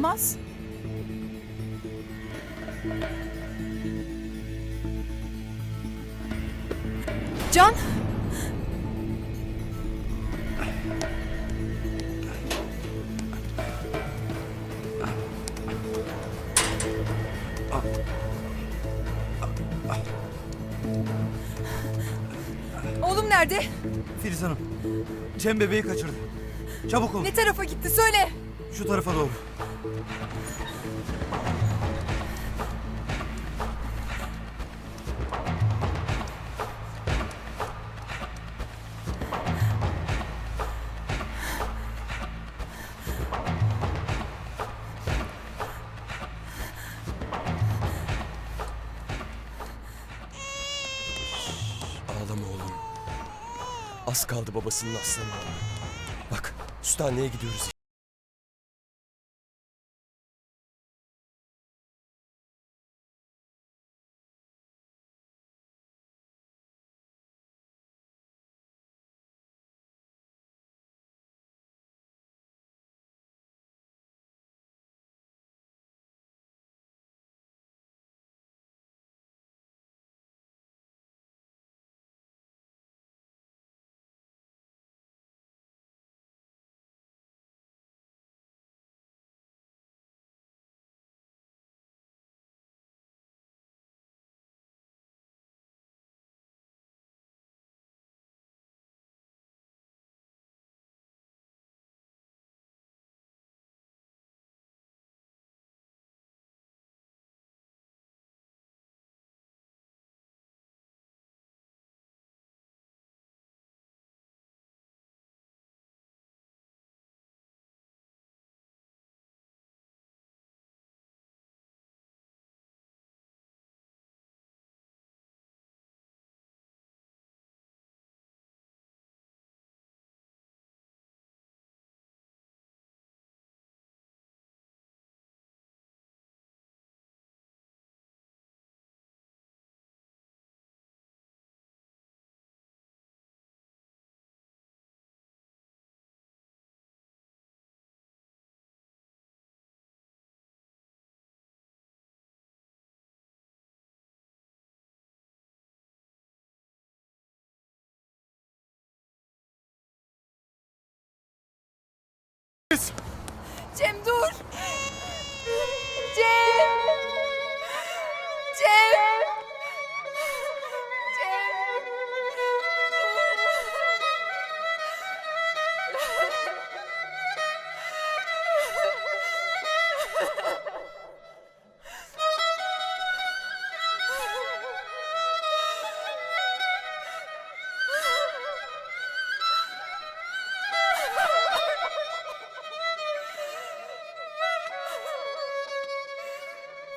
Yılmaz? Can? Oğlum nerede? Filiz Hanım, Cem bebeği kaçırdı. Çabuk olun, Ne tarafa gitti söyle. şu tarafa doğru. Ağlama oğlum. Az kaldı babasının aslanı. Bak, Süthane'ye gidiyoruz.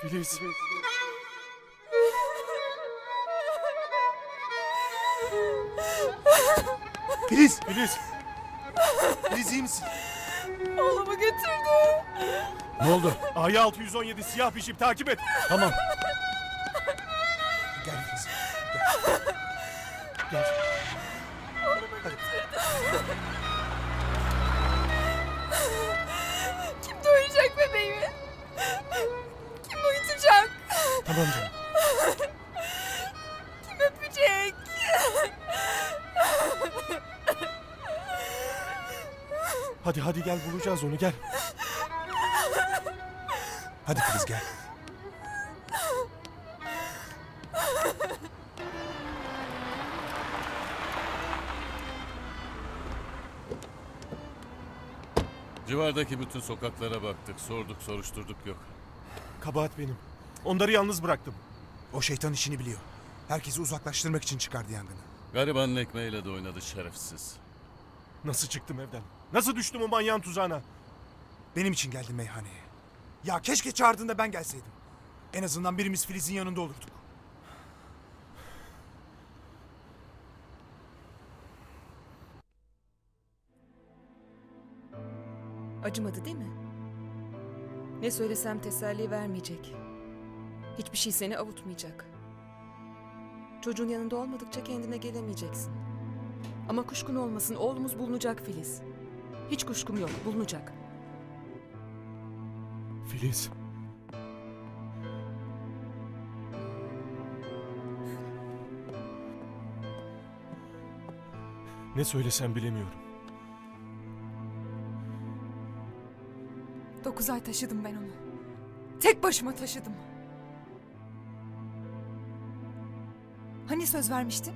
Filiz. Filiz, Filiz. Filiz iyi misin? Oğlumu götürdü. Ne oldu? Ay 617 siyah bir jip takip et. Tamam. Tamam canım. Kim öpecek? Hadi hadi gel bulacağız onu gel. Hadi Filiz gel. Civardaki bütün sokaklara baktık, sorduk, soruşturduk yok. Kabahat benim. Onları yalnız bıraktım. O şeytan işini biliyor. Herkesi uzaklaştırmak için çıkardı yangını. Garibanın ekmeğiyle de oynadı şerefsiz. Nasıl çıktım evden? Nasıl düştüm o manyağın tuzağına? Benim için geldi meyhaneye. Ya keşke çağırdığında ben gelseydim. En azından birimiz Filiz'in yanında olurduk. Acımadı değil mi? Ne söylesem teselli vermeyecek. Hiçbir şey seni avutmayacak. Çocuğun yanında olmadıkça kendine gelemeyeceksin. Ama kuşkun olmasın oğlumuz bulunacak Filiz. Hiç kuşkum yok bulunacak. Filiz. Ne söylesem bilemiyorum. Dokuz ay taşıdım ben onu. Tek başıma taşıdım. Hani söz vermiştin?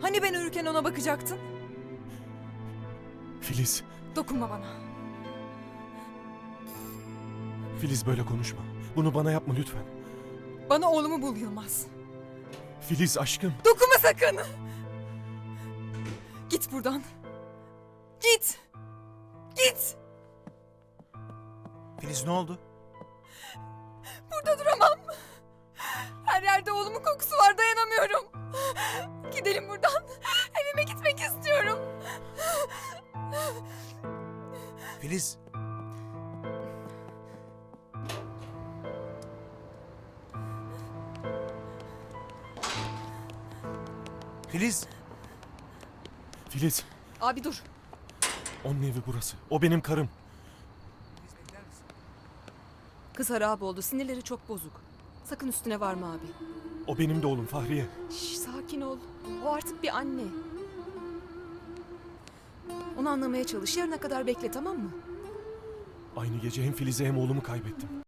Hani ben ölürken ona bakacaktın? Filiz, Dokunma bana. Filiz böyle konuşma. Bunu bana yapma lütfen. Bana oğlumu bul Yılmaz. Filiz aşkım. Dokunma sakın. Git buradan. Git. Git. Filiz ne oldu? Burada duramam. Her yerde oğlumun kokusu var dayanamıyorum. Gidelim buradan. Evime gitmek istiyorum. Filiz. Filiz. Filiz, Abi dur. onun evi burası. O benim karım. Kız harap oldu. Sinirleri çok bozuk. Sakın üstüne varma abi. O benim de oğlum Fahriye. Şş, sakin ol. O artık bir anne. Onu anlamaya çalış. Yarına kadar bekle tamam mı? Aynı gece hem Filiz'i hem oğlumu kaybettim.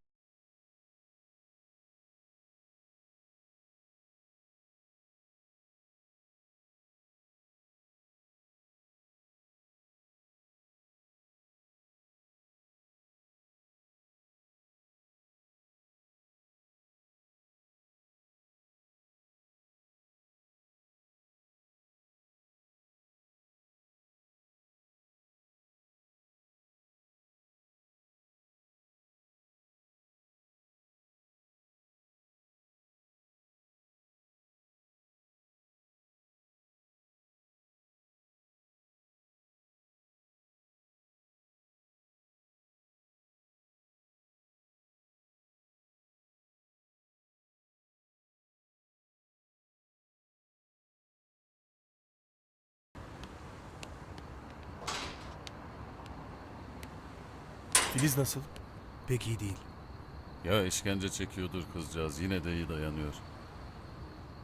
Filiz nasıl? Pek iyi değil. Ya işkence çekiyordur kızcağız. Yine de iyi dayanıyor.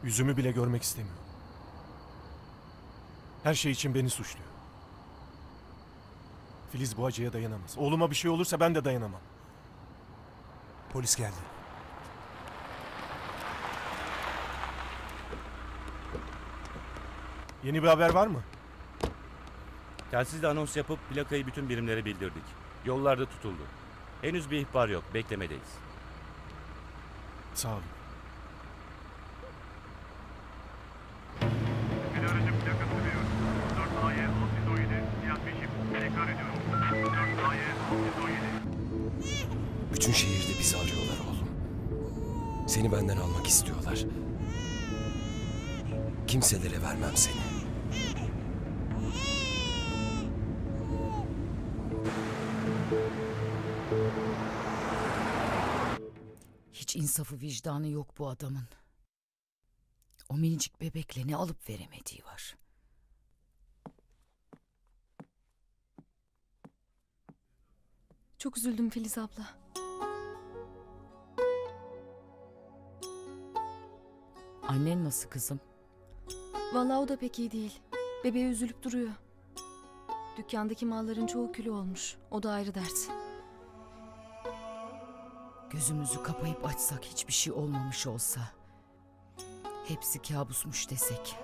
Yüzümü bile görmek istemiyor. Her şey için beni suçluyor. Filiz bu acıya dayanamaz. Oğluma bir şey olursa ben de dayanamam. Polis geldi. Yeni bir haber var mı? Telsizle anons yapıp plakayı bütün birimlere bildirdik. Yollarda tutuldu. Henüz bir ihbar yok. Beklemedeyiz. Sağ olun. Bir aracın plakası veriyor. 4 AY 617. Siyah beşim. Tekrar ediyorum. 4 AY 617. Bütün şehirde bizi arıyorlar oğlum. Seni benden almak istiyorlar. Kimselere vermem seni. Hiç insafı vicdanı yok bu adamın. O minicik bebekle ne alıp veremediği var. Çok üzüldüm Filiz abla. Annen nasıl kızım? Vallahi o da pek iyi değil. Bebeğe üzülüp duruyor. Dükkandaki malların çoğu külü olmuş. O da ayrı dert. Gözümüzü kapayıp açsak hiçbir şey olmamış olsa. Hepsi kabusmuş desek.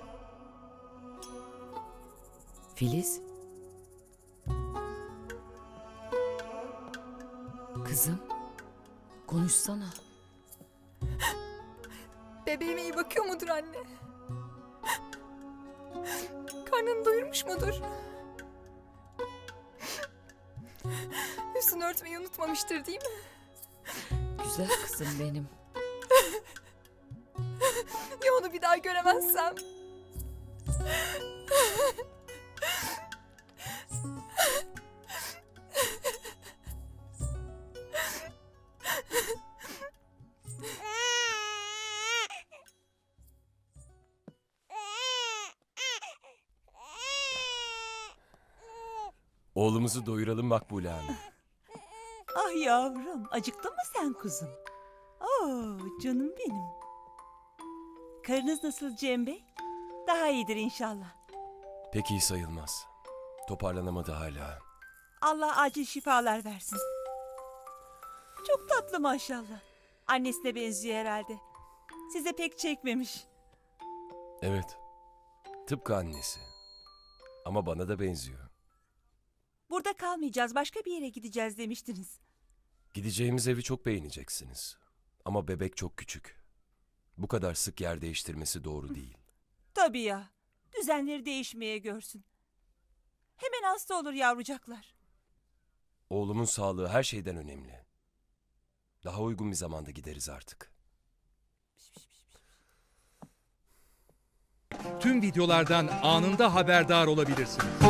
Filiz? Kızım, konuşsana. Bebeğime iyi bakıyor mudur anne? Karnını doyurmuş mudur? Üstünü örtmeyi unutmamıştır değil mi? Güzel kızım benim. Ya onu bir daha göremezsem? Oğlumuzu doyuralım Makbule Hanım. Ah yavrum, acıktın mı sen kuzum? Oo, canım benim. Karınız nasıl Cem Bey? Daha iyidir inşallah. Pek iyi sayılmaz. Toparlanamadı hala. Allah acil şifalar versin. Çok tatlı maşallah. Annesine benziyor herhalde. Size pek çekmemiş. Evet. Tıpkı annesi. Ama bana da benziyor. Burada kalmayacağız, başka bir yere gideceğiz demiştiniz. Gideceğimiz evi çok beğeneceksiniz. Ama bebek çok küçük. Bu kadar sık yer değiştirmesi doğru değil. Tabii ya. Düzenleri değişmeye görsün. Hemen hasta olur yavrucaklar. Oğlumun sağlığı her şeyden önemli. Daha uygun bir zamanda gideriz artık. Tüm videolardan anında haberdar olabilirsiniz.